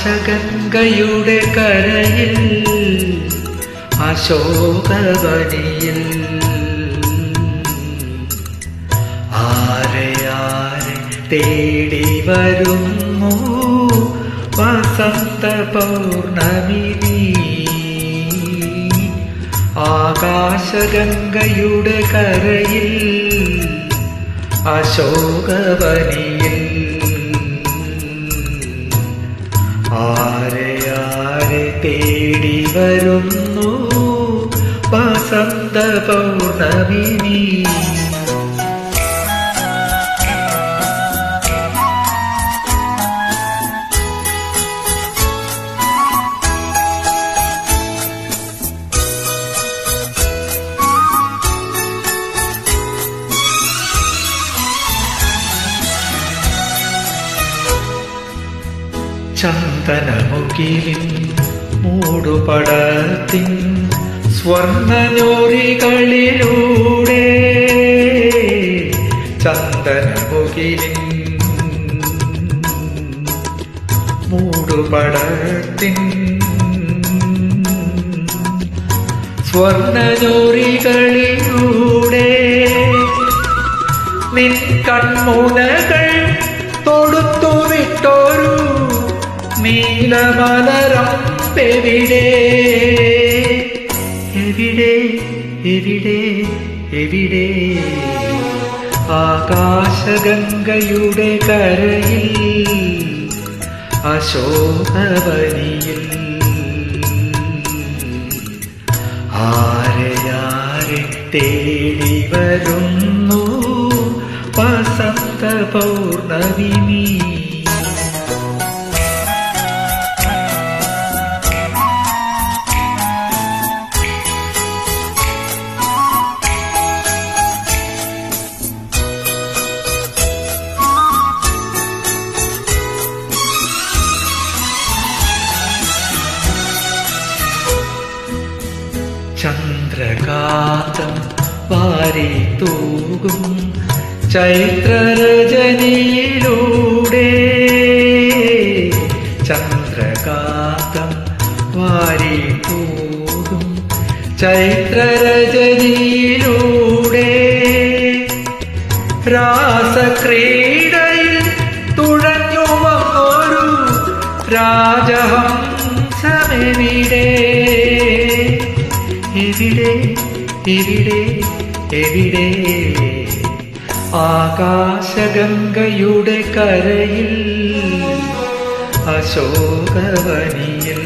ആകാശഗംഗയുടെ കരയിൽ അശോകവനിയിൽ ആരെയാരെ ആരെ തേടി വരുന്നു വസന്ത പൗർണമിനി? ആകാശഗംഗയുടെ കരയിൽ അശോകവനിയിൽ തേടി വരുന്നു വസന്ത പൗർണമി നീ. ചന്ദനമുകിലിൻ മൂടുപടത്തിൻ സ്വർണനോറികളിലൂടെ ചന്ദനമുകിലിൻ മൂടുപടത്തിൻ സ്വർണനോറികളിലൂടെ നിൻ കൺമുനകൾ തൊടുത്തു വിട്ടോരു നീലമലരം എവിടെ? എവിടെ? എവിടെ? എവിടെ? ആകാശഗംഗയുടെ കരയിൽ അശോകവനിയിൽ. ആരെയാരെ തേടി വരുന്നു? വസന്ത പൗർണമി ചന്ദ്രകാന്തം വാരി തൂകും. ചൈത്രരജനിയിലൂടെ ചന്ദ്രകാന്തം വാരി തൂകും. ചൈത്രരജനിയിലൂടെ രാസക്രീഡയിൽ തുഴഞ്ഞു വന്നൊരു രാജഹംസമെവിടെ എവിടെ? ഇവിടെ എവിടെ? ആകാശഗംഗയുടെ കരയിൽ അശോകവനിയിൽ.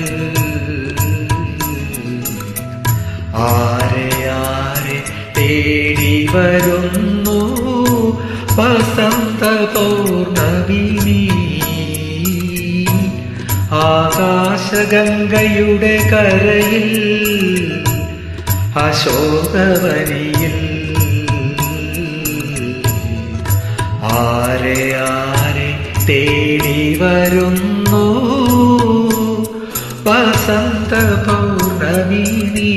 ആരെ ആരെ തേടി വരുന്നു വസന്ത ആകാശഗംഗയുടെ കരയിൽ അശോകവനിയിൽ ആരെ ആരെ തേടി വരുന്നു? വസന്ത പൗർണമി നീ